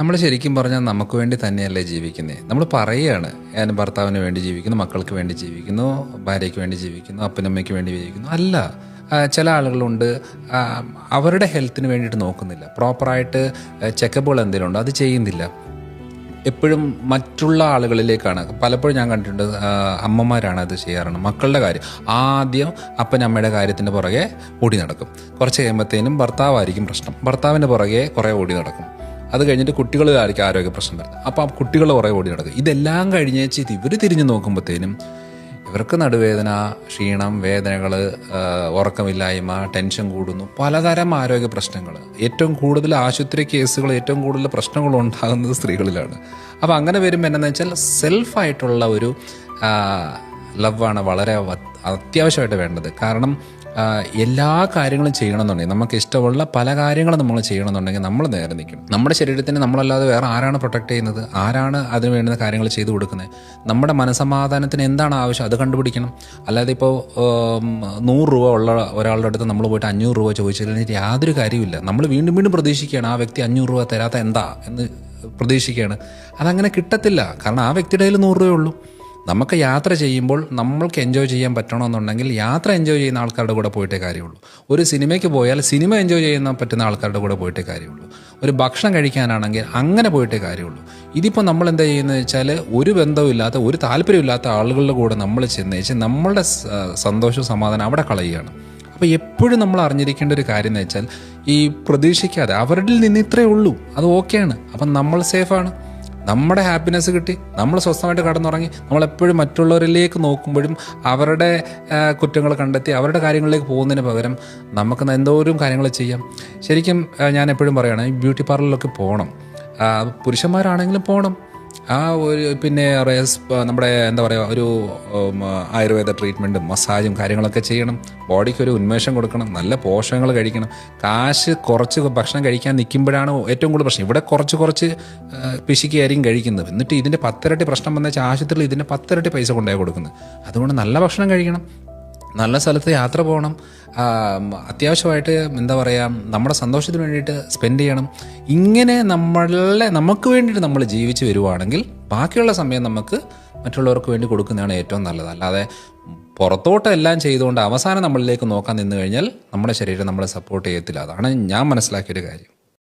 നമ്മൾ ശരിക്കും പറഞ്ഞാൽ നമുക്ക് വേണ്ടി തന്നെയല്ലേ ജീവിക്കുന്നത് നമ്മൾ പറയുകയാണ് ഞാൻ ഭർത്താവിന് വേണ്ടി ജീവിക്കുന്നു മക്കൾക്ക് വേണ്ടി ജീവിക്കുന്നു ഭാര്യയ്ക്ക് വേണ്ടി ജീവിക്കുന്നു അപ്പനമ്മയ്ക്ക് വേണ്ടി ജീവിക്കുന്നു. അല്ല ചില ആളുകളുണ്ട് അവരുടെ ഹെൽത്തിന് വേണ്ടിയിട്ട് നോക്കുന്നില്ല. പ്രോപ്പറായിട്ട് ചെക്കപ്പുകൾ എന്തെങ്കിലും ഉണ്ടോ അത് ചെയ്യുന്നില്ല. എപ്പോഴും മറ്റുള്ള ആളുകളിലേക്കാണ്. പലപ്പോഴും ഞാൻ കണ്ടിട്ടുണ്ട് അമ്മമാരാണ് അത് ചെയ്യാറുണ്ട് മക്കളുടെ കാര്യം. ആദ്യം അപ്പനമ്മയുടെ കാര്യത്തിന്റെ പുറകെ ഓടി നടക്കും. കുറച്ച് കഴിയുമ്പോഴത്തേനും ഭർത്താവായിരിക്കും പ്രശ്നം. ഭർത്താവിന്റെ പുറകെ കുറേ ഓടി നടക്കും. അത് കഴിഞ്ഞിട്ട് കുട്ടികളിലായിരിക്കും ആരോഗ്യ പ്രശ്നം വരുന്നത്. അപ്പോൾ ആ കുട്ടികൾ കുറേ ഓടി നടക്കും ഇതെല്ലാം കഴിഞ്ഞേച്ച് ഇത് ഇവർ തിരിഞ്ഞു നോക്കുമ്പോഴത്തേനും ഇവർക്ക് നടുവേദന ക്ഷീണം വേദനകൾ ഉറക്കമില്ലായ്മ ടെൻഷൻ കൂടുന്നു. പലതരം ആരോഗ്യ പ്രശ്നങ്ങൾ. ഏറ്റവും കൂടുതൽ ആശുപത്രി കേസുകൾ ഏറ്റവും കൂടുതൽ പ്രശ്നങ്ങൾ ഉണ്ടാകുന്നത് സ്ത്രീകളിലാണ്. അപ്പോൾ അങ്ങനെ വരുമ്പോൾ എന്താണെന്ന് വെച്ചാൽ സെൽഫായിട്ടുള്ള ഒരു ലവാണ് വളരെ അത്യാവശ്യമായിട്ട് വേണ്ടത്. കാരണം എല്ലാ കാര്യങ്ങളും ചെയ്യണമെന്നുണ്ടെങ്കിൽ നമുക്ക് ഇഷ്ടമുള്ള പല കാര്യങ്ങളും നമ്മൾ ചെയ്യണമെന്നുണ്ടെങ്കിൽ നമ്മൾ നേരെ നിൽക്കണം നമ്മുടെ ശരീരത്തിന് നമ്മളല്ലാതെ വേറെ ആരാണ് പ്രൊട്ടക്ട് ചെയ്യുന്നത്? ആരാണ് അതിന് വേണ്ട കാര്യങ്ങൾ ചെയ്തു കൊടുക്കുന്നത്? നമ്മുടെ മനസമാധാനത്തിന് എന്താണ് ആവശ്യം? അത് കണ്ടുപിടിക്കണം. അല്ലാതെ ഇപ്പോൾ നൂറ് രൂപ ഉള്ള ഒരാളുടെ അടുത്ത് നമ്മൾ പോയിട്ട് അഞ്ഞൂറ് രൂപ ചോദിച്ചില്ലെങ്കിൽ യാതൊരു കാര്യമില്ല നമ്മൾ വീണ്ടും വീണ്ടും പ്രതീക്ഷിക്കുകയാണ് ആ വ്യക്തി അഞ്ഞൂറ് രൂപ തരാത്ത എന്താ എന്ന് പ്രതീക്ഷിക്കുകയാണ്. അതങ്ങനെ കിട്ടത്തില്ല. കാരണം ആ വ്യക്തിയുടെ കയ്യിൽ നൂറ് രൂപയേ ഉള്ളൂ. നമുക്ക് യാത്ര ചെയ്യുമ്പോൾ നമ്മൾക്ക് എൻജോയ് ചെയ്യാൻ പറ്റണമെന്നുണ്ടെങ്കിൽ യാത്ര എൻജോയ് ചെയ്യുന്ന ആൾക്കാരുടെ കൂടെ പോയിട്ടേ കാര്യമുള്ളൂ. ഒരു സിനിമയ്ക്ക് പോയാൽ സിനിമ എൻജോയ് ചെയ്യുന്ന പറ്റുന്ന ആൾക്കാരുടെ കൂടെ പോയിട്ടേ കാര്യമുള്ളൂ. ഒരു ഭക്ഷണം കഴിക്കാനാണെങ്കിൽ അങ്ങനെ പോയിട്ടേ കാര്യമുള്ളൂ. ഇതിപ്പോൾ നമ്മൾ എന്താ ചെയ്യുന്നത് വെച്ചാൽ ഒരു ബന്ധവുമില്ലാത്ത ഒരു താല്പര്യമില്ലാത്ത ആളുകളുടെ കൂടെ നമ്മൾ ചെന്നേച്ച് നമ്മളുടെ സന്തോഷവും സമാധാനം അവിടെ കളയുകയാണ്. അപ്പോൾ എപ്പോഴും നമ്മൾ അറിഞ്ഞിരിക്കേണ്ട ഒരു കാര്യം എന്ന് വെച്ചാൽ ഈ പ്രതീക്ഷിക്കാതെ അവരിൽ നിന്ന് ഇത്രയേ ഉള്ളൂ. അത് ഓക്കെയാണ് അപ്പം നമ്മൾ സേഫാണ് നമ്മുടെ ഹാപ്പിനെസ് കിട്ടി നമ്മൾ സ്വസ്ഥമായിട്ട് കടന്നുറങ്ങി നമ്മളെപ്പോഴും മറ്റുള്ളവരിലേക്ക് നോക്കുമ്പോഴും അവരുടെ കുറ്റങ്ങൾ കണ്ടെത്തി അവരുടെ കാര്യങ്ങളിലേക്ക് പോകുന്നതിന് പകരം നമുക്ക് എന്തോരം കാര്യങ്ങൾ ചെയ്യാം. ശരിക്കും ഞാൻ എപ്പോഴും പറയുകയാണ് ബ്യൂട്ടി പാർലറിലൊക്കെ പോകണം പുരുഷന്മാരാണെങ്കിലും പോകണം ആ ഒരു പിന്നെ റേസ് നമ്മുടെ എന്താ പറയുക ഒരു ആയുർവേദ ട്രീറ്റ്മെന്റും മസാജും കാര്യങ്ങളൊക്കെ ചെയ്യണം. ബോഡിക്ക് ഒരു ഉന്മേഷം കൊടുക്കണം. നല്ല പോഷകങ്ങൾ കഴിക്കണം. കാശ് കുറച്ച് ഭക്ഷണം കഴിക്കാൻ നിൽക്കുമ്പോഴാണ് ഏറ്റവും കൂടുതൽ പ്രശ്നം. ഇവിടെ കുറച്ച് കുറച്ച് പിശിക്കുകയായിരിക്കും കഴിക്കുന്നത്. എന്നിട്ട് ഇതിന്റെ പത്തിരട്ടി പ്രശ്നം വന്ന വെച്ചാൽ ആശുപത്രിയിൽ ഇതിന്റെ പത്തിരട്ടി പൈസ കൊണ്ടുപോയി കൊടുക്കുന്നത്. അതുകൊണ്ട് നല്ല ഭക്ഷണം കഴിക്കണം. നല്ല സ്ഥലത്ത് യാത്ര പോകണം. അത്യാവശ്യമായിട്ട് എന്താ പറയുക നമ്മുടെ സന്തോഷത്തിന് വേണ്ടിയിട്ട് സ്പെൻഡ് ചെയ്യണം. ഇങ്ങനെ നമ്മളെ നമുക്ക് വേണ്ടിയിട്ട് നമ്മൾ ജീവിച്ച് വരുവാണെങ്കിൽ ബാക്കിയുള്ള സമയം നമുക്ക് മറ്റുള്ളവർക്ക് വേണ്ടി കൊടുക്കുന്നതാണ് ഏറ്റവും നല്ലത്. അല്ലാതെ പുറത്തോട്ട് എല്ലാം ചെയ്തുകൊണ്ട് അവസാനം നമ്മളിലേക്ക് നോക്കാൻ നിന്ന് കഴിഞ്ഞാൽ നമ്മുടെ ശരീരം നമ്മളെ സപ്പോർട്ട് ചെയ്യത്തില്ല. അതാണ് ഞാൻ മനസ്സിലാക്കിയൊരു കാര്യം.